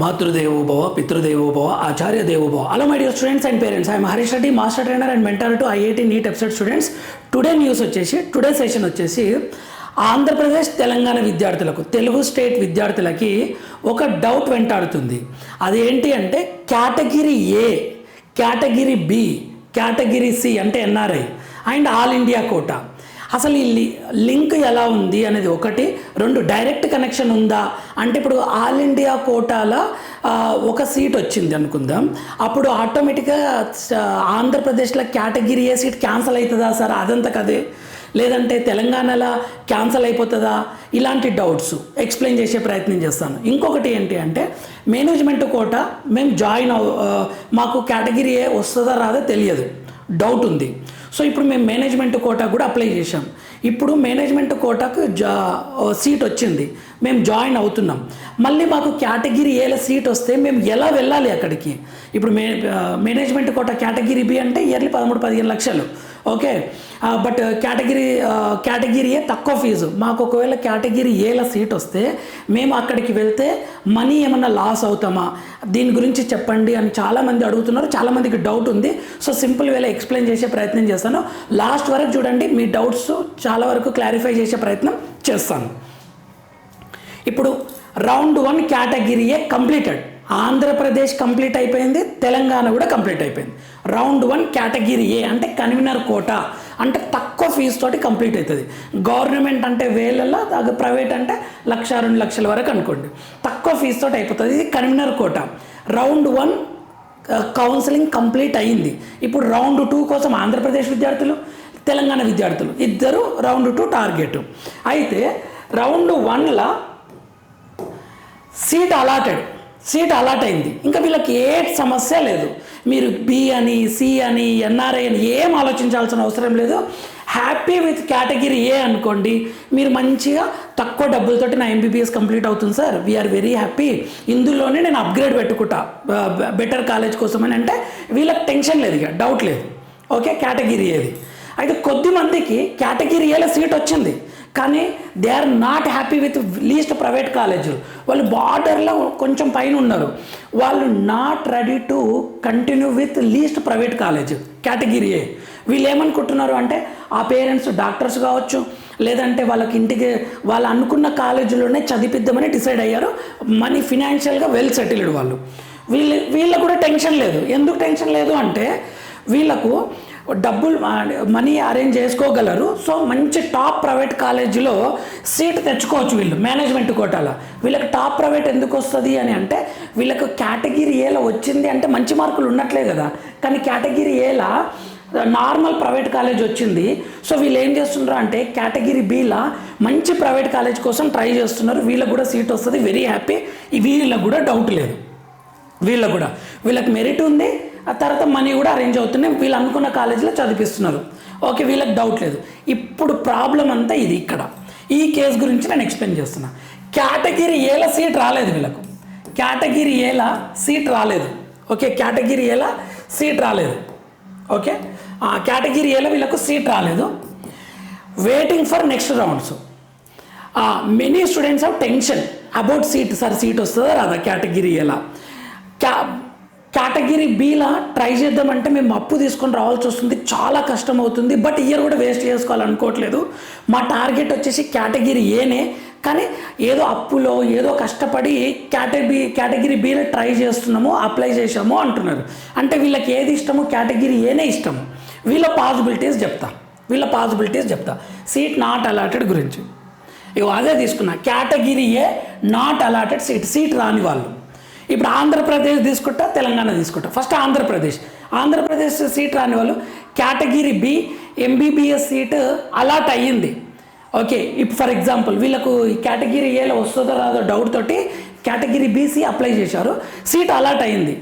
మాతృదేవోభవ పితృదేవోభవ ఆచార్య దేవోభవ అలా my dear students and parents I'm Harish Reddy master trainer and mentor to IIT NEET episode students today news వచ్చేసి today session వచ్చేసి ఆంధ్రప్రదేశ్ తెలంగాణ విద్యార్థులకు తెలుగు స్టేట్ విద్యార్థులకి ఒక డౌట్ వెంటాడుతుంది. అదేంటి అంటే category A category B category C అంటే NRI and all India quota అసలు ఈ లింక్ ఎలా ఉంది అనేది ఒకటి రెండు డైరెక్ట్ కనెక్షన్ ఉందా? అంటే ఇప్పుడు ఆల్ ఇండియా కోటాల ఒక సీట్ వచ్చింది అనుకుందాం. అప్పుడు ఆటోమేటిక్గా ఆంధ్రప్రదేశ్లో కేటగిరీ ఏ సీట్ క్యాన్సిల్ అవుతుందా సార్? అదంతా కదే. లేదంటే తెలంగాణలో క్యాన్సిల్ అయిపోతుందా? ఇలాంటి డౌట్స్ ఎక్స్ప్లెయిన్ చేసే ప్రయత్నం చేస్తాను. ఇంకొకటి ఏంటి అంటే మేనేజ్మెంట్ కోట మేము జాయిన్ అవ్ మాకు కేటగిరీ ఏ వస్తుందా రాదో తెలియదు. డౌట్ ఉంది. సో ఇప్పుడు మేము మేనేజ్మెంట్ కోటా కూడా అప్లై చేశాం. ఇప్పుడు మేనేజ్మెంట్ కోటాకు జా సీట్ వచ్చింది. మేము జాయిన్ అవుతున్నాం. మళ్ళీ మాకు కేటగిరీ ఏల సీట్ వస్తే మేము ఎలా వెళ్ళాలి అక్కడికి? ఇప్పుడు మే మేనేజ్మెంట్ కోటా కేటగిరీ బి అంటే ఇయర్లీ పదమూడు పదిహేను లక్షలు. ఓకే. బట్ కేటగిరీ కేటగిరీయే తక్కువ ఫీజు. మాకు ఒకవేళ కేటగిరీ ఏల సీట్ వస్తే మేము అక్కడికి వెళ్తే మనీ ఏమన్నా లాస్ అవుతామా? దీని గురించి చెప్పండి అని చాలామంది అడుగుతున్నారు. చాలామందికి డౌట్ ఉంది. సో సింపుల్ వేలో ఎక్స్ప్లెయిన్ చేసే ప్రయత్నం చేస్తాను. లాస్ట్ వరకు చూడండి మీ డౌట్స్ చాలా వరకు క్లారిఫై చేసే ప్రయత్నం చేస్తాను. ఇప్పుడు రౌండ్ వన్ కేటగిరీయే కంప్లీటెడ్. ఆంధ్రప్రదేశ్ కంప్లీట్ అయిపోయింది తెలంగాణ కూడా కంప్లీట్ అయిపోయింది. రౌండ్ వన్ కేటగిరీ ఏ అంటే కన్వీనర్ కోట అంటే తక్కువ ఫీజు తోటి కంప్లీట్ అవుతుంది. గవర్నమెంట్ అంటే వేలల్లో ప్రైవేట్ అంటే లక్ష రెండు లక్షల వరకు అనుకోండి. తక్కువ ఫీజు తోటి అయిపోతుంది. ఇది convener quota. Round one counselling complete అయ్యింది ఇప్పుడు రౌండ్ టూ కోసం ఆంధ్రప్రదేశ్ విద్యార్థులు తెలంగాణ విద్యార్థులు ఇద్దరు రౌండ్ టూ టార్గెట్. అయితే రౌండ్ వన్లో సీట్ అలాటెడ్. సీట్ అలాట్ అయింది. ఇంకా వీళ్ళకి ఏ సమస్య లేదు. మీరు బి అని సి అని ఎన్ఆర్ఐ అని ఏం ఆలోచించాల్సిన అవసరం లేదు. హ్యాపీ విత్ కేటగిరీ ఏ అనుకోండి మీరు మంచిగా తక్కువ డబ్బులతోటి నా ఎంబీబీఎస్ కంప్లీట్ అవుతుంది సార్. వీఆర్ వెరీ హ్యాపీ ఇందులోనే నేను అప్గ్రేడ్ పెట్టుకుంటా. బెటర్ కాలేజ్ కోసమని అంటే వీళ్ళకి టెన్షన్ లేదు ఇక డౌట్ లేదు. ఓకే కేటగిరీ ఏది అయితే కొద్ది మందికి కేటగిరీ ఏలో సీట్ వచ్చింది. కానీ they are not happy with least private కాలేజీలు వాళ్ళు బార్డర్లో కొంచెం పైన ఉన్నారు. వాళ్ళు not ready to continue with least private college category A వీళ్ళు ఏమనుకుంటున్నారు అంటే ఆ పేరెంట్స్ డాక్టర్స్ కావచ్చు లేదంటే వాళ్ళకి ఇంటికి వాళ్ళు అనుకున్న కాలేజీలోనే చదివిద్దామని డిసైడ్ అయ్యారు. మనీ ఫినాన్షియల్గా వెల్ సెటిల్డ్ వాళ్ళు. వీళ్ళు వీళ్ళకు కూడా టెన్షన్ లేదు. ఎందుకు టెన్షన్ లేదు అంటే వీళ్ళకు డబ్బులు మనీ అరేంజ్ చేసుకోగలరు. సో మంచి టాప్ ప్రైవేట్ కాలేజీలో సీట్ తెచ్చుకోవచ్చు వీళ్ళు మేనేజ్మెంట్ కోటాల. వీళ్ళకి టాప్ ప్రైవేట్ ఎందుకు వస్తుంది అని అంటే వీళ్ళకు కేటగిరీ ఏలా వచ్చింది అంటే మంచి మార్కులు ఉన్నట్లే కదా. కానీ కేటగిరీ ఏలా నార్మల్ ప్రైవేట్ కాలేజ్ వచ్చింది. సో వీళ్ళు ఏం చేస్తున్నారు అంటే కేటగిరీ బీలా మంచి ప్రైవేట్ కాలేజ్ కోసం ట్రై చేస్తున్నారు. వీళ్ళకి కూడా సీట్ వస్తుంది. వెరీ హ్యాపీ వీళ్ళకి కూడా డౌట్ లేదు. వీళ్ళకు కూడా. వీళ్ళకి మెరిట్ ఉంది. ఆ తర్వాత మనీ కూడా అరేంజ్ అవుతున్నాయి. వీళ్ళు అనుకున్న కాలేజీలో చదివిస్తున్నారు. ఓకే వీళ్ళకి డౌట్ లేదు. ఇప్పుడు ప్రాబ్లం అంతా ఇది ఇక్కడ. ఈ కేసు గురించి నేను ఎక్స్ప్లెయిన్ చేస్తున్నా. కేటగిరీ ఏల సీట్ రాలేదు వీళ్ళకు. కేటగిరీ ఏల సీట్ రాలేదు. ఓకే కేటగిరీ ఏల సీట్ రాలేదు. ఓకే కేటగిరీ ఏల వీళ్ళకు సీట్ రాలేదు. Waiting for next rounds many students of tension about seat sir seat వస్తుందా రాదా? కేటగిరీ ఎలా క్యా కేటగిరీ బీలా ట్రై చేద్దామంటే మేము అప్పు తీసుకొని రావాల్సి వస్తుంది. చాలా కష్టం అవుతుంది బట్ ఇయర్ కూడా వేస్ట్ చేసుకోవాలనుకోవట్లేదు. మా టార్గెట్ వచ్చేసి కేటగిరీ ఏనే కానీ ఏదో అప్పులో ఏదో కష్టపడి కేటగిరీ కేటగిరీ బీలో ట్రై చేస్తున్నాము అప్లై చేసాము అంటున్నారు. అంటే వీళ్ళకి ఏది ఇష్టము కేటగిరీ ఏనే ఇష్టము వీళ్ళ పాసిబిలిటీస్ చెప్తా. వీళ్ళ పాసిబిలిటీస్ చెప్తా. సీట్ నాట్ అలాటెడ్ గురించి. ఇగో అదే తీసుకున్నా. Category A not allotted seat. Seat రాని వాళ్ళు. ఇప్పుడు ఆంధ్రప్రదేశ్ తీసుకుంటా తెలంగాణ తీసుకుంటా. ఫస్ట్ ఆంధ్రప్రదేశ్. ఆంధ్రప్రదేశ్ సీట్ రాని వాళ్ళు category B MBBS seat allot అయ్యింది. ఓకే ఇప్పుడు ఫర్ ఎగ్జాంపుల్ వీళ్ళకు కేటగిరీ ఏలో వస్తుందో రాదో డౌట్ తోటి కేటగిరీ బీసీ అప్లై చేశారు. సీట్ అలాట్ అయింది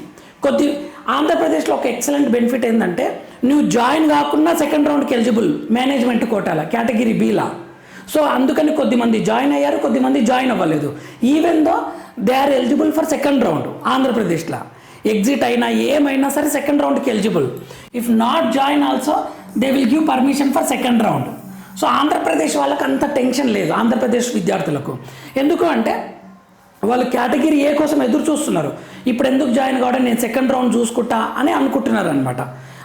కొద్ది ఆంధ్రప్రదేశ్లో ఒక ఎక్సలెంట్ బెనిఫిట్ ఏంటంటే నువ్వు జాయిన్ కాకుండా సెకండ్ రౌండ్కి ఎలిజిబుల్ మేనేజ్మెంట్ కోటాల కేటగిరీ బీలా సో అందుకని కొద్దిమంది జాయిన్ అయ్యారు కొద్దిమంది జాయిన్ అవ్వలేదు. Even though they are eligible for second round ఆంధ్రప్రదేశ్లో. ఎగ్జిట్ అయినా ఏమైనా సరే second రౌండ్కి eligible if not join also they will give permission for second round so Andhra Pradesh వాళ్ళకి అంత టెన్షన్ లేదు ఆంధ్రప్రదేశ్ విద్యార్థులకు. ఎందుకు అంటే వాళ్ళు కేటగిరీ ఏ కోసం ఎదురు చూస్తున్నారు. ఇప్పుడు ఎందుకు జాయిన్ కావడం నేను సెకండ్ రౌండ్ చూసుకుంటా అని అనుకుంటున్నారు అనమాట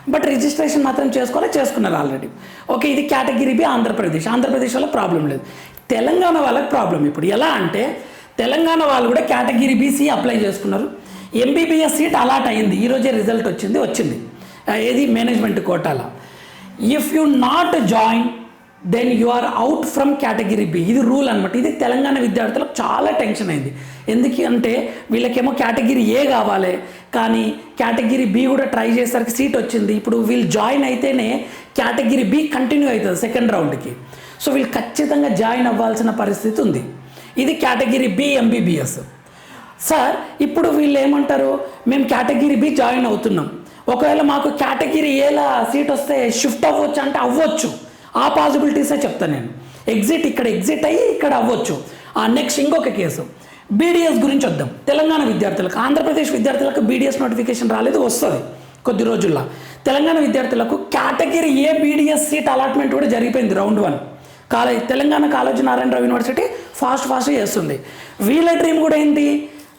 బట్ రిజిస్ట్రేషన్ మాత్రం చేసుకోవాలి చేసుకున్నారు ఆల్రెడీ. ఓకే ఇది కేటగిరీ బి ఆంధ్రప్రదేశ్. ఆంధ్రప్రదేశ్ వల్ల ప్రాబ్లం లేదు. తెలంగాణ వాళ్ళకి ప్రాబ్లం ఇప్పుడు. ఎలా అంటే తెలంగాణ వాళ్ళు కూడా కేటగిరీ బీసీ అప్లై చేసుకున్నారు. ఎంబీబీఎస్ సీట్ అలాట్ అయింది. ఈరోజే రిజల్ట్ వచ్చింది వచ్చింది. ఏది? Management కోటాల. If you not join then you are out from category B ఇది రూల్ అనమాట ఇది తెలంగాణ విద్యార్థులకు చాలా టెన్షన్ అయింది. ఎందుకంటే వీళ్ళకేమో కేటగిరీ ఏ కావాలి. కానీ కేటగిరీ బి కూడా ట్రై చేసేసరికి సీట్ వచ్చింది. ఇప్పుడు వీళ్ళు జాయిన్ అయితేనే కేటగిరీ బి కంటిన్యూ అవుతుంది సెకండ్ రౌండ్కి సో వీళ్ళు ఖచ్చితంగా జాయిన్ అవ్వాల్సిన పరిస్థితి ఉంది. ఇది కేటగిరీ బి ఎంబీబీఎస్ సార్ ఇప్పుడు వీళ్ళు ఏమంటారు? మేము కేటగిరీ బి జాయిన్ అవుతున్నాం. ఒకవేళ మాకు కేటగిరీ ఏలా సీట్ వస్తే షిఫ్ట్ అవ్వచ్చు అంటే అవ్వచ్చు. ఆ పాసిబిలిటీసే చెప్తాను నేను. ఎగ్జిట్ ఇక్కడ ఎగ్జిట్ అయ్యి ఇక్కడ అవ్వచ్చు. ఆ నెక్స్ట్ ఇంకొక కేసు. బీడీఎస్ గురించి వద్దాం. తెలంగాణ విద్యార్థులకు ఆంధ్రప్రదేశ్ విద్యార్థులకు బీడీఎస్ నోటిఫికేషన్ రాలేదు వస్తుంది కొద్ది రోజుల్లో. తెలంగాణ విద్యార్థులకు category A BDS seat allotment కూడా జరిగిపోయింది round one college Telangana college Narayana Rao university fast fast చేస్తుంది. వీళ్ళ డ్రీమ్ కూడా ఏంటి?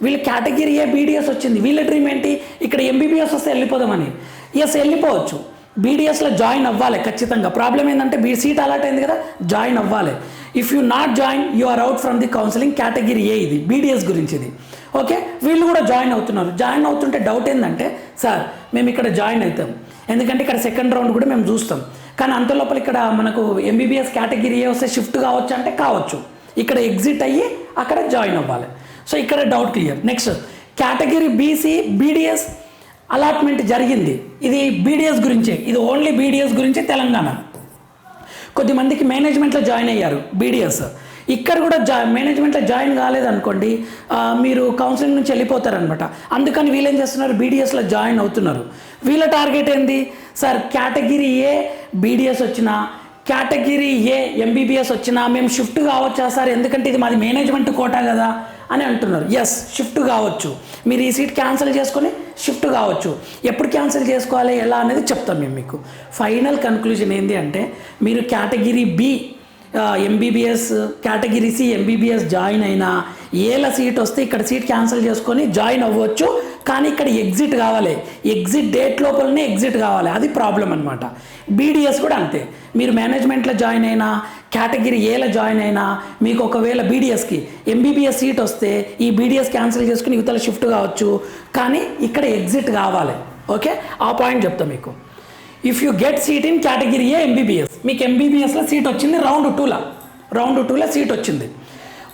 వీళ్ళ కేటగిరీ ఏ బీడీఎస్ వచ్చింది. వీళ్ళ డ్రీమ్ ఏంటి? ఇక్కడ ఎంబీబీఎస్ వస్తే వెళ్ళిపోదామని. ఎస్ వెళ్ళిపోవచ్చు. బీడీఎస్లో జాయిన్ అవ్వాలి ఖచ్చితంగా. ప్రాబ్లం ఏంటంటే బీ సీట్ అలాట్ అయింది కదా జాయిన్ అవ్వాలి. If you not join you are out from the counselling category A ఇది బీడీఎస్ గురించి ఇది. ఓకే వీళ్ళు కూడా జాయిన్ అవుతున్నారు. జాయిన్ అవుతుంటే డౌట్ ఏంటంటే సార్ మేము ఇక్కడ జాయిన్ అవుతాం. ఎందుకంటే ఇక్కడ సెకండ్ రౌండ్ కూడా మేము చూస్తాం. కానీ అంత లోపల ఇక్కడ మనకు ఎంబీబీఎస్ కేటగిరీ ఏ వస్తే షిఫ్ట్ కావచ్చు అంటే కావచ్చు. ఇక్కడ ఎగ్జిట్ అయ్యి అక్కడ జాయిన్ అవ్వాలి. సో ఇక్కడ doubt clear next category BC BDS allotment జరిగింది. ఇది బీడీఎస్ గురించే. ఇది ఓన్లీ బీడీఎస్ గురించే తెలంగాణ. కొద్దిమందికి మేనేజ్మెంట్లో జాయిన్ అయ్యారు బీడీఎస్ ఇక్కడ కూడా జా మేనేజ్మెంట్లో జాయిన్ కాలేదనుకోండి మీరు కౌన్సిలింగ్ నుంచి వెళ్ళిపోతారనమాట. అందుకని వీళ్ళు ఏం చేస్తున్నారు? బీడీఎస్లో జాయిన్ అవుతున్నారు. వీళ్ళ టార్గెట్ ఏంది? సార్ కేటగిరీ ఏ బీడీఎస్ వచ్చినా కేటగిరీ ఏ ఎంబీబీఎస్ వచ్చినా మేము షిఫ్ట్ కావచ్చా సార్? ఎందుకంటే ఇది మాది మేనేజ్మెంట్ కోటా కదా. అని అంటున్నారు. ఎస్ షిఫ్ట్ కావచ్చు. మీరు ఈ సీట్ క్యాన్సిల్ చేసుకొని షిఫ్ట్ కావచ్చు. ఎప్పుడు క్యాన్సిల్ చేసుకోవాలి ఎలా అనేది చెప్తాం మేము మీకు. ఫైనల్ కన్క్లూజన్ ఏంటి అంటే మీరు category B MBBS category C MBBS join అయినా ఏల సీట్ వస్తే ఇక్కడ సీట్ క్యాన్సిల్ చేసుకొని జాయిన్ అవ్వచ్చు. కానీ ఇక్కడ ఎగ్జిట్ కావాలి. ఎగ్జిట్ డేట్ లోపలనే ఎగ్జిట్ కావాలి. అది ప్రాబ్లం అనమాట బీడీఎస్ కూడా అంతే. మీరు మేనేజ్మెంట్లో జాయిన్ అయినా కేటగిరీ ఏలో జాయిన్ అయినా మీకు ఒకవేళ బీడీఎస్కి ఎంబీబీఎస్ సీట్ వస్తే ఈ బీడీఎస్ క్యాన్సిల్ చేసుకుని యువతల షిఫ్ట్ కావచ్చు. కానీ ఇక్కడ ఎగ్జిట్ కావాలి. ఓకే ఆ పాయింట్ చెప్తా మీకు. If you get seat in category A MBBS మీకు ఎంబీబీఎస్లో సీట్ వచ్చింది రౌండ్ టూలో రౌండ్ టూలో సీట్ వచ్చింది.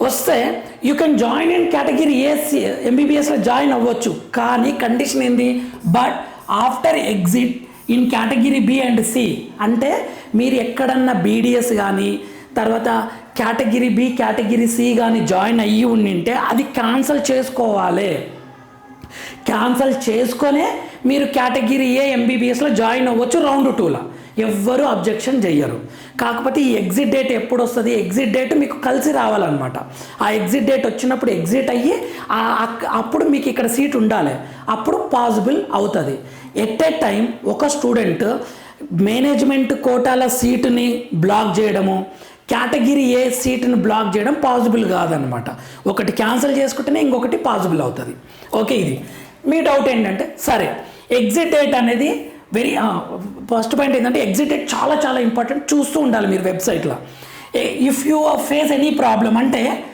వస్తే you can join in category A ఎంబీబీఎస్లో join అవ్వచ్చు. కానీ కండిషన్ ఏంది? But after exit in category B and C అంటే మీరు ఎక్కడన్నా బీడీఎస్ కానీ తర్వాత కేటగిరీ బి కేటగిరీ సి కానీ జాయిన్ అయ్యి ఉండింటే అది క్యాన్సిల్ చేసుకోవాలి. క్యాన్సల్ చేసుకొనే మీరు కేటగిరీ ఏ ఎంబీబీఎస్లో జాయిన్ అవ్వచ్చు రౌండ్ టూలో ఎవ్వరూ అబ్జెక్షన్ చెయ్యరు. కాకపోతే ఈ ఎగ్జిట్ డేట్ ఎప్పుడు వస్తుంది ఎగ్జిట్ డేట్ మీకు కలిసి రావాలన్నమాట. ఆ ఎగ్జిట్ డేట్ వచ్చినప్పుడు ఎగ్జిట్ అయ్యి అప్పుడు మీకు ఇక్కడ సీట్ ఉండాలి. అప్పుడు పాసిబుల్ అవుతుంది. ఎట్ ఏ టైం ఒక స్టూడెంట్ మేనేజ్మెంట్ కోటాల సీటుని బ్లాక్ చేయడము కేటగిరీ ఏ సీటుని బ్లాక్ చేయడం పాసిబుల్ కాదనమాట ఒకటి క్యాన్సిల్ చేసుకుంటేనే ఇంకొకటి పాసిబుల్ అవుతుంది. ఓకే ఇది. మీ డౌట్ ఏంటంటే సరే ఎగ్జిట్ డేట్ అనేది వెరీ ఫస్ట్ పాయింట్ ఏంటంటే ఎగ్జిట్ డేట్ చాలా చాలా ఇంపార్టెంట్ చూస్తూ ఉండాలి మీరు వెబ్సైట్లో if you face any problem అంటే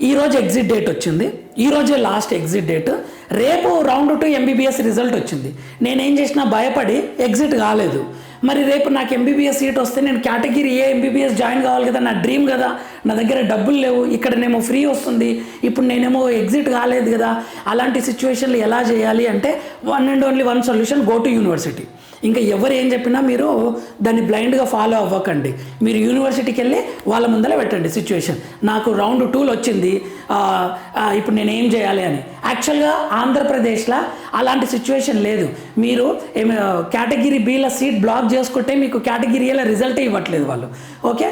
ఈరోజు ఎగ్జిట్ డేట్ వచ్చింది. ఈరోజే లాస్ట్ ఎగ్జిట్ డేట్ రేపు రౌండ్ టూ ఎంబీబీఎస్ రిజల్ట్ వచ్చింది. నేనేం చేసినా భయపడి ఎగ్జిట్ కాలేదు. మరి రేపు నాకు ఎంబీబీఎస్ సీట్ వస్తే నేను కేటగిరీ ఏ ఎంబీబీఎస్ జాయిన్ కావాలి కదా? నా డ్రీమ్ కదా. నా దగ్గర డబ్బులు లేవు. ఇక్కడనేమో ఫ్రీ వస్తుంది. ఇప్పుడు నేనేమో ఎగ్జిట్ కాలేదు కదా. అలాంటి సిచ్యువేషన్లు ఎలా చేయాలి అంటే one and only one solution go to university. ఇంకా ఎవరు ఏం చెప్పినా మీరు దాన్ని బ్లైండ్గా ఫాలో అవ్వకండి. మీరు యూనివర్సిటీకి వెళ్ళి వాళ్ళ ముందర పెట్టండి సిచ్యువేషన్. నాకు రౌండ్ టూలు వచ్చింది. ఇప్పుడు నేను ఏం చేయాలి అని. యాక్చువల్గా ఆంధ్రప్రదేశ్లో అలాంటి సిచ్యువేషన్ లేదు. మీరు ఏమి కేటగిరీ బీల సీట్ బ్లాక్ చేసుకుంటే మీకు కేటగిరీ రిజల్టే ఇవ్వట్లేదు వాళ్ళు. Okay?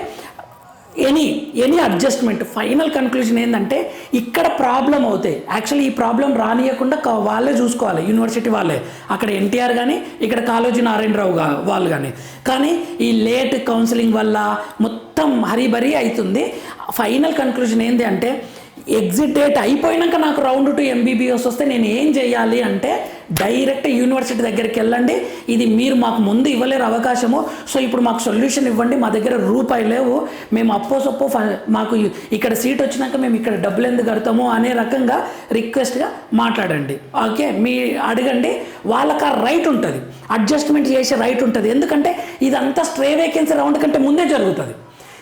Any any adjustment final conclusion ఏంటంటే ఇక్కడ ప్రాబ్లం అవుతాయి. యాక్చువల్లీ ఈ ప్రాబ్లం రానియకుండా వాళ్ళే చూసుకోవాలి యూనివర్సిటీ వాళ్ళే. అక్కడ ఎన్టీఆర్ కానీ ఇక్కడ కాళోజీ నారాయణరావు వాళ్ళు కానీ కానీ ఈ లేట్ కౌన్సిలింగ్ వల్ల మొత్తం హరీబరీ అవుతుంది ఫైనల్ కన్క్లూజన్ ఏంటి అంటే ఎగ్జిట్ డేట్ అయిపోయినాక నాకు రౌండ్ టు ఎంబీబీఎస్ వస్తే నేను ఏం చేయాలి అంటే డైరెక్ట్ యూనివర్సిటీ దగ్గరికి వెళ్ళండి. ఇది మీరు మాకు ముందు ఇవ్వలేరు అవకాశము. సో ఇప్పుడు మాకు సొల్యూషన్ ఇవ్వండి. మా దగ్గర రూపాయి లేవు. మేము అప్పో సొప్పో మాకు ఇక్కడ సీట్ వచ్చినాక మేము ఇక్కడ డబ్బులు ఎందుకు కడతాము అనే రకంగా రిక్వెస్ట్గా మాట్లాడండి. ఓకే? మీ అడగండి. వాళ్ళకి ఆ రైట్ ఉంటుంది. అడ్జస్ట్మెంట్ చేసే రైట్ ఉంటుంది. ఎందుకంటే ఇదంతా స్ట్రే వేకెన్సీ రౌండ్ కంటే ముందే జరుగుతుంది.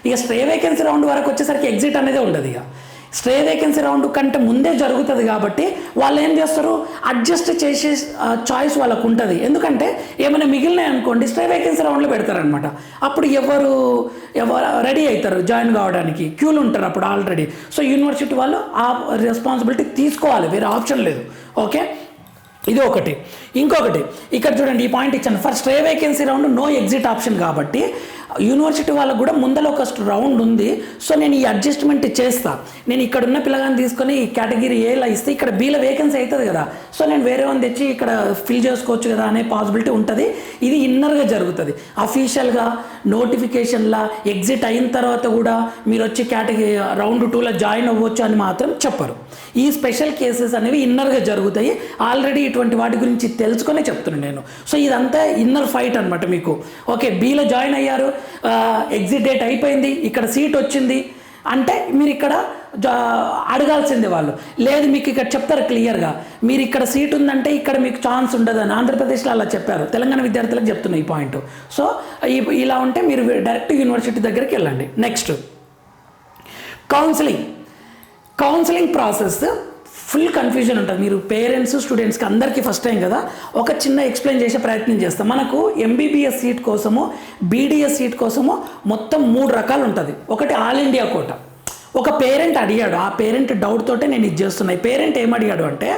ఇక స్ట్రే వేకెన్సీ రౌండ్ వరకు వచ్చేసరికి ఎగ్జిట్ అనేది ఉండదు ఇక. స్ట్రే వేకెన్సీ రౌండ్ కంటే ముందే జరుగుతుంది కాబట్టి వాళ్ళు ఏం చేస్తారు? అడ్జస్ట్ చేసే చాయిస్ వాళ్ళకు ఉంటుంది ఎందుకంటే ఏమైనా మిగిలినాయి అనుకోండి స్ట్రే వేకెన్సీ రౌండ్లో పెడతారనమాట అప్పుడు ఎవరు ఎవరు రెడీ అవుతారు జాయిన్ కావడానికి? క్యూలు ఉంటారు అప్పుడు ఆల్రెడీ సో యూనివర్సిటీ వాళ్ళు ఆ రెస్పాన్సిబిలిటీ తీసుకోవాలి. వేరే ఆప్షన్ లేదు. ఓకే ఇది ఒకటి. ఇంకొకటి. ఇక్కడ చూడండి ఈ పాయింట్ ఇచ్చాను. For stray vacancy round no exit option కాబట్టి యూనివర్సిటీ వాళ్ళకు కూడా ముందర ఒక రౌండ్ ఉంది. సో నేను ఈ అడ్జస్ట్మెంట్ చేస్తా. నేను ఇక్కడ ఉన్న పిల్లగాని తీసుకొని ఈ కేటగిరీ ఏలా ఇస్తే ఇక్కడ బీలో వేకెన్సీ అవుతుంది కదా. సో నేను వేరే వన్ తెచ్చి ఇక్కడ ఫిల్ చేసుకోవచ్చు కదా అనే పాసిబిలిటీ ఉంటుంది. ఇది ఇన్నర్గా జరుగుతుంది. అఫీషియల్గా నోటిఫికేషన్లా ఎగ్జిట్ అయిన తర్వాత కూడా మీరు వచ్చి కేటగిరీ రౌండ్ టూలో జాయిన్ అవ్వచ్చు అని మాత్రం చెప్పరు. ఈ స్పెషల్ కేసెస్ అనేవి ఇన్నర్గా జరుగుతాయి. ఆల్రెడీ ఇటువంటి వాటి గురించి తెలుసుకునే చెప్తున్నాను నేను. సో ఇదంతా ఇన్నర్ ఫైట్ అనమాట మీకు. ఓకే బీలో జాయిన్ అయ్యారు. ఎగ్జిట్ డేట్ అయిపోయింది ఇక్కడ సీట్ వచ్చింది. అంటే మీరు ఇక్కడ జా- అడగాల్సిందే వాళ్ళు. లేదు మీకు ఇక్కడ చెప్తారు క్లియర్గా మీరు ఇక్కడ సీట్ ఉందంటే ఇక్కడ మీకు ఛాన్స్ ఉండదని ఆంధ్రప్రదేశ్లో అలా చెప్పారు. తెలంగాణ విద్యార్థులకు చెప్తున్నా ఈ పాయింట్ సో ఇలా ఉంటే మీరు డైరెక్ట్ యూనివర్సిటీ దగ్గరికి వెళ్ళండి. Next counselling counselling process full confusion ఉంటుంది. మీరు పేరెంట్స్ స్టూడెంట్స్కి అందరికీ ఫస్ట్ టైం కదా ఒక చిన్న ఎక్స్ప్లెయిన్ చేసే ప్రయత్నం చేస్తాం. మనకు ఎంబీబీఎస్ సీట్ కోసము బీడీఎస్ సీట్ కోసము మొత్తం మూడు రకాలు ఉంటుంది. ఒకటి ఆల్ ఇండియా కోట. ఒక పేరెంట్ అడిగాడు ఆ పేరెంట్ డౌట్ తోటే నేను ఇది చేస్తున్నా. పేరెంట్ ఏం అడిగాడు అంటే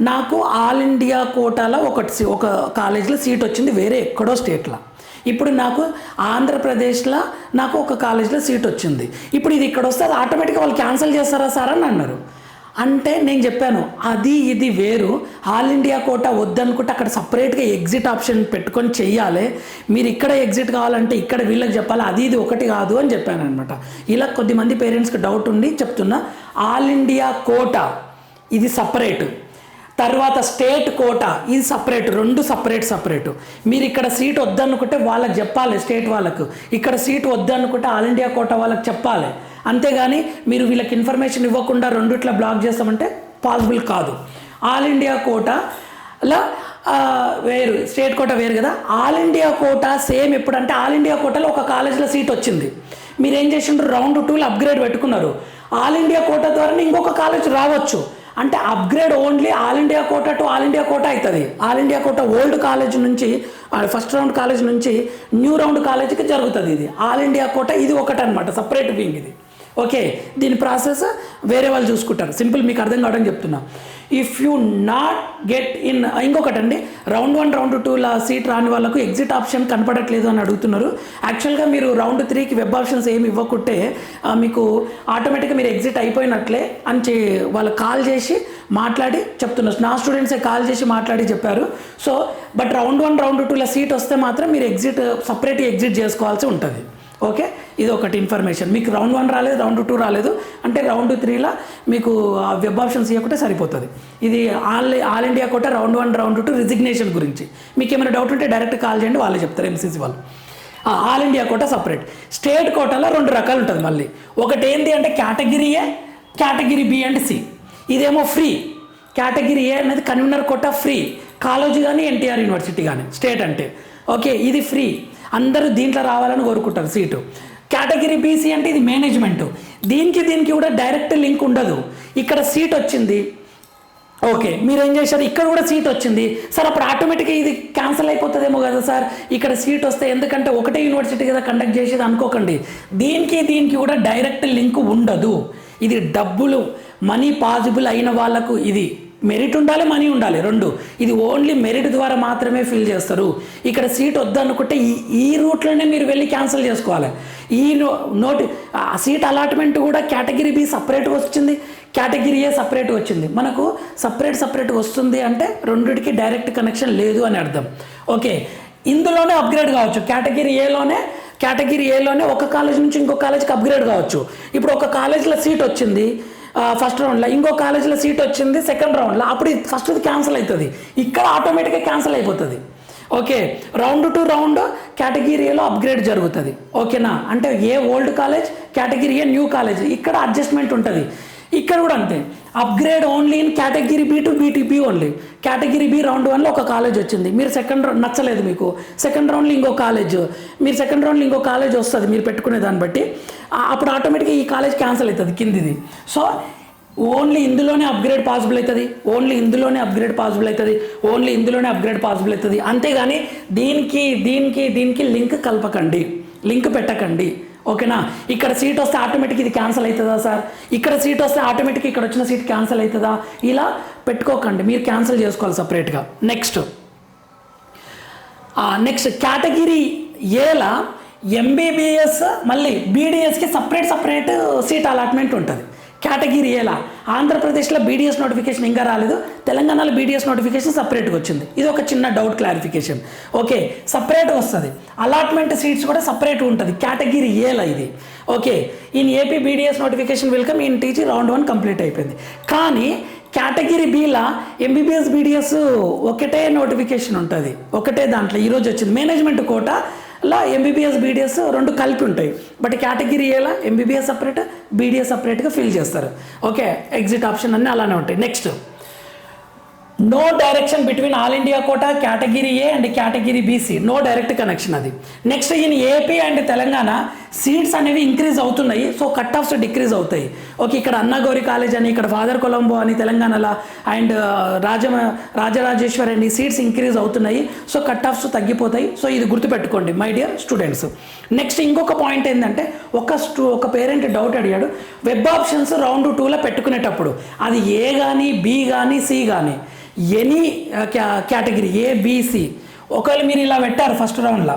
నాకు ఆల్ ఇండియా కోటాలో ఒకటి ఒక కాలేజీలో సీట్ వచ్చింది వేరే ఎక్కడో స్టేట్లో. ఇప్పుడు నాకు ఆంధ్రప్రదేశ్లో నాకు ఒక కాలేజ్లో సీట్ వచ్చింది. ఇప్పుడు ఇది ఇక్కడ వస్తే అది ఆటోమేటిక్గా వాళ్ళు క్యాన్సిల్ చేస్తారా సార్ అని అన్నారు. అంటే నేను చెప్పాను అది ఇది వేరు. ఆల్ ఇండియా కోట వద్దనుకుంటే అక్కడ సపరేట్గా ఎగ్జిట్ ఆప్షన్ పెట్టుకొని చెయ్యాలి. మీరు ఇక్కడ ఎగ్జిట్ కావాలంటే ఇక్కడ వీళ్ళకి చెప్పాలి అది ఇది ఒకటి కాదు అని చెప్పాను అనమాట ఇలా కొద్దిమంది పేరెంట్స్కి డౌట్ ఉండి చెప్తున్నా ఆల్ ఇండియా కోట ఇది సపరేట్ తర్వాత స్టేట్ కోట ఇది సపరేట్ రెండు సపరేట్ సపరేట్. మీరు ఇక్కడ సీట్ వద్దనుకుంటే వాళ్ళకి చెప్పాలి స్టేట్ వాళ్ళకు. ఇక్కడ సీట్ వద్దనుకుంటే ఆల్ ఇండియా కోట వాళ్ళకి చెప్పాలి. అంతేగాని మీరు వీళ్ళకి ఇన్ఫర్మేషన్ ఇవ్వకుండా రెండిట్లా బ్లాక్ చేస్తామంటే పాసిబుల్ కాదు. ఆల్ ఇండియా కోటలో వేరు స్టేట్ కోట వేరు కదా. ఆల్ ఇండియా కోట సేమ్ ఎప్పుడంటే ఆల్ ఇండియా కోటలో ఒక కాలేజీలో సీట్ వచ్చింది. మీరు ఏం చేసిండ్రు? రౌండ్ టూలో అప్గ్రేడ్ పెట్టుకున్నారు. ఆల్ ఇండియా కోట ద్వారా ఇంకొక కాలేజ్ రావచ్చు. అంటే upgrade only all India quota to all India quota అవుతుంది all India quota old college నుంచి ఫస్ట్ రౌండ్ కాలేజ్ నుంచి న్యూ రౌండ్ కాలేజీకి జరుగుతుంది ఇది. ఆల్ ఇండియా కోట ఇది ఒకటి అనమాట సపరేట్ వింగ్ ఇది. ఓకే దీని ప్రాసెస్ వేరే వాళ్ళు చూసుకుంటారు. సింపుల్ మీకు అర్థం కావడం చెప్తున్నా. If you not get in ఇంకొకటి అండి. రౌండ్ వన్ రౌండ్ టూలా సీట్ రాని వాళ్ళకు ఎగ్జిట్ ఆప్షన్ కనపడట్లేదు అని అడుగుతున్నారు. యాక్చువల్గా మీరు రౌండ్ త్రీకి వెబ్ ఆప్షన్స్ ఏమి ఇవ్వకుంటే మీకు ఆటోమేటిక్గా మీరు ఎగ్జిట్ అయిపోయినట్లే అని చే వాళ్ళకి కాల్ చేసి మాట్లాడి చెప్తున్నారు. నా స్టూడెంట్సే కాల్ చేసి మాట్లాడి చెప్పారు. So but round one round టూలో సీట్ వస్తే మాత్రం మీరు ఎగ్జిట్ సపరేట్గా ఎగ్జిట్ చేసుకోవాల్సి ఉంటుంది. ఓకే? ఇది ఒకటి ఇన్ఫర్మేషన్ మీకు రౌండ్ వన్ రాలేదు రౌండ్ టూ రాలేదు. అంటే రౌండ్ త్రీలో మీకు ఆ వెబ్ ఆప్షన్స్ ఇవ్వకుంటే సరిపోతుంది. ఇది all all India quota round one round two resignation గురించి. మీకు ఏమైనా డౌట్ ఉంటే డైరెక్ట్ కాల్ చేయండి వాళ్ళే చెప్తారు ఎంసీసీ వాళ్ళు. All India quota separate state కోటాలో రెండు రకాలు ఉంటుంది మళ్ళీ. ఒకటి ఏంటి అంటే category A category B and C ఇదేమో ఫ్రీ కేటగిరీ ఏ అనేది కన్వీనర్ కోట ఫ్రీ కాలేజీ కానీ ఎన్టీఆర్ యూనివర్సిటీ కానీ స్టేట్ అంటే. ఓకే? ఇది ఫ్రీ అందరూ దీంట్లో రావాలని కోరుకుంటారు సీటు. కేటగిరీ బీసీ అంటే ఇది మేనేజ్మెంట్. దీనికి దీనికి కూడా డైరెక్ట్ లింక్ ఉండదు. ఇక్కడ సీట్ వచ్చింది. ఓకే మీరు ఏం చేశారు? ఇక్కడ కూడా సీట్ వచ్చింది. సార్ అప్పుడు ఆటోమేటిక్గా ఇది క్యాన్సిల్ అయిపోతుందేమో కదా సార్. ఇక్కడ సీట్ వస్తే ఎందుకంటే ఒకటే యూనివర్సిటీ కదా కండక్ట్ చేసేది అనుకోకండి. దీనికి దీనికి కూడా డైరెక్ట్ లింక్ ఉండదు. ఇది డబ్బులు మనీ పాజిబుల్ అయిన వాళ్ళకు ఇది. మెరిట్ ఉండాలి మనీ ఉండాలి రెండు. ఇది ఓన్లీ మెరిట్ ద్వారా మాత్రమే ఫిల్ చేస్తారు. ఇక్కడ సీట్ వద్దనుకుంటే ఈ ఈ రూట్లోనే మీరు వెళ్ళి క్యాన్సిల్ చేసుకోవాలి. ఈ నో నోటి ఆ సీట్ అలాట్మెంట్ కూడా కేటగిరీ బి సపరేట్గా వచ్చింది కేటగిరీ ఏ సపరేట్ వచ్చింది. మనకు సపరేట్ సపరేట్ వస్తుంది అంటే రెండిటికి డైరెక్ట్ కనెక్షన్ లేదు అని అర్థం. ఓకే ఇందులోనే అప్గ్రేడ్ కావచ్చు. కేటగిరీ ఏలోనే కేటగిరీ ఏలోనే ఒక కాలేజ్ నుంచి ఇంకో కాలేజ్కి అప్గ్రేడ్ కావచ్చు. ఇప్పుడు ఒక కాలేజ్లో సీట్ వచ్చింది ఫస్ట్ రౌండ్లో ఇంకో కాలేజీలో సీట్ వచ్చింది సెకండ్ రౌండ్లో అప్పుడు ఫస్ట్ది క్యాన్సిల్ అవుతుంది. ఇక్కడ ఆటోమేటిక్గా క్యాన్సిల్ అయిపోతుంది. ఓకే రౌండ్ టు రౌండ్ కేటగిరీలో అప్గ్రేడ్ జరుగుతుంది. ఓకేనా అంటే A old college category A new college ఇక్కడ అడ్జస్ట్మెంట్ ఉంటుంది. ఇక్కడ కూడా అంతే. Upgrade only in category B to BTP only category B round వన్లో ఒక కాలేజ్ వచ్చింది. మీరు సెకండ్ రౌండ్ నచ్చలేదు మీకు. సెకండ్ రౌండ్లో ఇంకో కాలేజ్ మీరు సెకండ్ రౌండ్లో ఇంకో కాలేజ్ వస్తుంది మీరు పెట్టుకునే దాన్ని బట్టి. అప్పుడు ఆటోమేటిక్గా ఈ కాలేజ్ క్యాన్సిల్ అవుతుంది కిందిది. సో ఓన్లీ ఇందులోనే అప్గ్రేడ్ పాసిబుల్ అవుతుంది. ఓన్లీ ఇందులోనే అప్గ్రేడ్ పాసిబుల్ అవుతుంది. ఓన్లీ ఇందులోనే అప్గ్రేడ్ పాసిబుల్ అవుతుంది. అంతేగాని దీనికి దీనికి దీనికి లింక్ కలపకండి. లింక్ పెట్టకండి. ఓకేనా? ఇక్కడ సీట్ వస్తే ఆటోమేటిక్ ఇది క్యాన్సిల్ అవుతుందా సార్? ఇక్కడ సీట్ వస్తే ఆటోమేటిక్ ఇక్కడ వచ్చిన సీట్ క్యాన్సిల్ అవుతుందా? ఇలా పెట్టుకోకండి మీరు క్యాన్సిల్ చేసుకోవాలి సపరేట్గా నెక్స్ట్ నెక్స్ట్ కేటగిరీ ఏలా ఎంబీబీఎస్ మళ్ళీ బీడీఎస్కి సపరేట్ సపరేట్ సీట్ అలాట్మెంట్ ఉంటుంది. కేటగిరీ ఏలా ఆంధ్రప్రదేశ్లో బీడీఎస్ నోటిఫికేషన్ ఇంకా రాలేదు. తెలంగాణలో బీడీఎస్ నోటిఫికేషన్ సపరేట్గా వచ్చింది. ఇది ఒక చిన్న డౌట్ క్లారిఫికేషన్ ఓకే సపరేట్ వస్తుంది. అలాట్మెంట్ సీట్స్ కూడా సపరేట్ ఉంటుంది. కేటగిరీ ఏలా ఇది. Okay in AP BDS notification welcome in TG round one complete అయిపోయింది. కానీ కేటగిరీ బీలా ఎంబీబీఎస్ బీడీఎస్ ఒకటే నోటిఫికేషన్ ఉంటుంది. ఒకటే దాంట్లో. ఈరోజు వచ్చింది. మేనేజ్మెంట్ కోట కోటాలో ఎంబీబీఎస్ బీడీఎస్ రెండు కలిపి ఉంటాయి. బట్ కేటగిరీ ఎలా ఎంబీబీఎస్ సపరేట్ బీడీఎస్ సపరేట్గా ఫిల్ చేస్తారు. ఓకే ఎగ్జిట్ ఆప్షన్ అన్నీ అలానే ఉంటాయి. Next no direction between all India quota category A and category BC no direct connection అది. Next in AP and Telangana seats అనేవి ఇంక్రీజ్ అవుతున్నాయి. So cut offs decrease అవుతాయి. Okay ఇక్కడ Annagowri college అని ఇక్కడ ఫాదర్ కొలంబో అని తెలంగాణలో అండ్ రాజ రాజరాజేశ్వరి అని సీట్స్ ఇంక్రీజ్ అవుతున్నాయి. సో కట్ ఆఫ్స్ తగ్గిపోతాయి. సో ఇది గుర్తుపెట్టుకోండి మై డియర్ స్టూడెంట్స్. నెక్స్ట్ ఇంకొక పాయింట్ ఏంటంటే ఒక స్టూ ఒక పేరెంట్ డౌట్ అడిగాడు. వెబ్ ఆప్షన్స్ రౌండ్ టూలో పెట్టుకునేటప్పుడు అది ఏ కానీ బి కానీ సి కానీ ఎనీ కేటగిరీ ఏ బీసీ ఒకవేళ మీరు ఇలా పెట్టారు ఫస్ట్ రౌండ్లో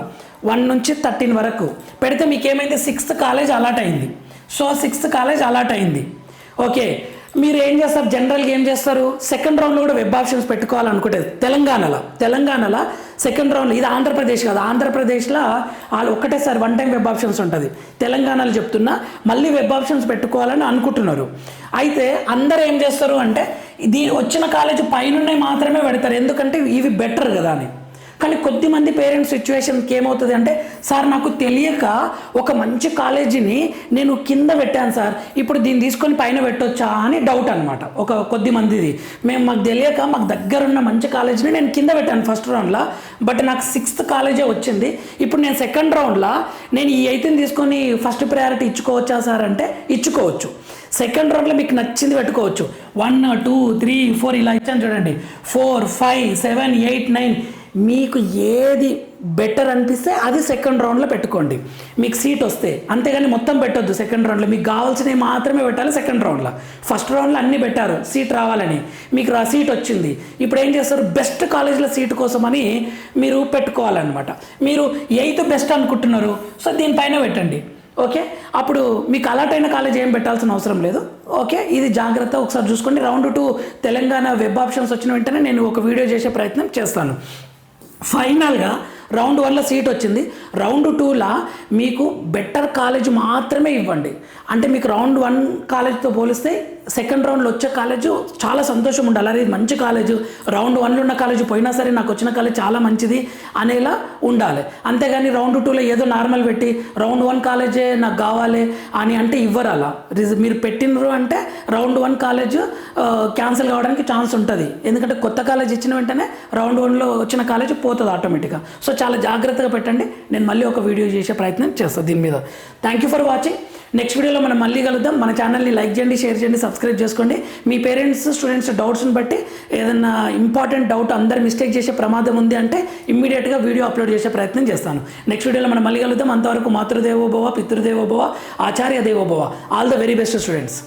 వన్ నుంచి థర్టీన్ వరకు పెడితే మీకు ఏమైంది సిక్స్త్ కాలేజ్ అలాట్ అయింది. సో సిక్స్త్ కాలేజ్ అలాట్ అయింది. ఓకే మీరు ఏం చేస్తారు? జనరల్గా ఏం చేస్తారు? సెకండ్ రౌండ్లో కూడా వెబ్ ఆప్షన్స్ పెట్టుకోవాలనుకుంటే తెలంగాణలో తెలంగాణలో సెకండ్ రౌండ్ ఇది ఆంధ్రప్రదేశ్ కాదు ఆంధ్రప్రదేశ్లో వాళ్ళు ఒక్కటేసారి వన్ టైం వెబ్ ఆప్షన్స్ ఉంటుంది. తెలంగాణలో చెప్తున్నా మళ్ళీ వెబ్ ఆప్షన్స్ పెట్టుకోవాలని అనుకుంటున్నారు. అయితే అందరూ ఏం చేస్తారు అంటే దీని వచ్చిన కాలేజ్ పైనున్నవి మాత్రమే పెడతారు. ఎందుకంటే ఇవి బెటర్ కదా అని. కానీ కొద్దిమంది పేరెంట్స్ సిచ్యువేషన్కి ఏమవుతుంది అంటే సార్ నాకు తెలియక ఒక మంచి కాలేజీని నేను కింద పెట్టాను సార్. ఇప్పుడు దీన్ని తీసుకొని పైన పెట్టొచ్చా? అని డౌట్ అనమాట ఒక కొద్ది మందిది. మేము మాకు తెలియక మాకు దగ్గరున్న మంచి కాలేజీని నేను కింద పెట్టాను ఫస్ట్ రౌండ్లో బట్ నాకు సిక్స్త్ కాలేజే వచ్చింది. ఇప్పుడు నేను సెకండ్ రౌండ్లో నేను ఈ ఐతిని తీసుకొని ఫస్ట్ ప్రయారిటీ ఇచ్చుకోవచ్చా సార్ అంటే ఇచ్చుకోవచ్చు. సెకండ్ రౌండ్లో మీకు నచ్చింది పెట్టుకోవచ్చు. వన్ టూ త్రీ ఫోర్ ఇలా ఇచ్చాను చూడండి. Four five seven eight nine మీకు ఏది బెటర్ అనిపిస్తే అది సెకండ్ రౌండ్లో పెట్టుకోండి. మీకు సీట్ వస్తే. అంతేగాని మొత్తం పెట్టొద్దు సెకండ్ రౌండ్లో మీకు కావాల్సినవి మాత్రమే పెట్టాలి సెకండ్ రౌండ్లో ఫస్ట్ రౌండ్లో అన్నీ పెట్టారు. సీట్ రావాలని. మీకు ఆ సీట్ వచ్చింది. ఇప్పుడు ఏం చేస్తారు? బెస్ట్ కాలేజ్లో సీట్ కోసమని మీరు పెట్టుకోవాలన్నమాట. మీరు ఎయిత్ బెస్ట్ అనుకుంటున్నారు. సో దీనిపైన పెట్టండి. ఓకే అప్పుడు మీకు అలాట్ అయిన కాలేజ్ ఏం పెట్టాల్సిన అవసరం లేదు. ఓకే ఇది జాగ్రత్త. ఒకసారి చూసుకోండి. Round two Telangana web options వచ్చిన వెంటనే నేను ఒక వీడియో చేసే ప్రయత్నం చేస్తాను. ఫైనల్గా రౌండ్ వన్లో సీట్ వచ్చింది. రౌండ్ టూలా మీకు బెటర్ కాలేజ్ మాత్రమే ఇవ్వండి. అంటే మీకు రౌండ్ వన్ కాలేజ్తో పోలిస్తే సెకండ్ రౌండ్లో వచ్చే కాలేజ్ చాలా సంతోషం ఉండాలి. అరే మంచి కాలేజ్ రౌండ్ వన్లో ఉన్న కాలేజ్ పోయినా సరే నాకు వచ్చిన కాలేజ్ చాలా మంచిది అనేలా ఉండాలి. అంతేగాని రౌండ్ టూలో ఏదో నార్మల్ పెట్టి రౌండ్ వన్ కాలేజే నాకు కావాలి అని అంటే ఇవ్వరు అలా మీరు పెట్టినరు అంటే రౌండ్ వన్ కాలేజ్ క్యాన్సిల్ కావడానికి ఛాన్స్ ఉంటుంది. ఎందుకంటే కొత్త కాలేజ్ ఇచ్చిన వెంటనే రౌండ్ వన్లో వచ్చిన కాలేజ్ పోతుంది ఆటోమేటిక్గా సో చాలా జాగ్రత్తగా పెట్టండి. నేను మళ్ళీ ఒక వీడియో చేసే ప్రయత్నం చేస్తాను దీని మీద. Thank you for watching next వీడియోలో మనం మళ్ళీ కలుద్దాం. మన ఛానల్ని లైక్ చేయండి షేర్ చేయండి సబ్స్క్రైబ్ చేసుకోండి. మీ పేరెంట్స్ స్టూడెంట్స్ డౌట్స్ని బట్టి ఏదైనా ఇంపార్టెంట్ డౌట్ అందరు మిస్టేక్ చేసే ప్రమాదం ఉంది అంటే ఇమ్మీడియట్గా వీడియో అప్లోడ్ చేసే ప్రయత్నం చేస్తాను. నెక్స్ట్ వీడియోలో మనం మళ్ళీ కలుద్దాం. అంతవరకు మాతృదేవోభవ పితృదేవోభవ ఆచార్య దేవోభవ. All the very best students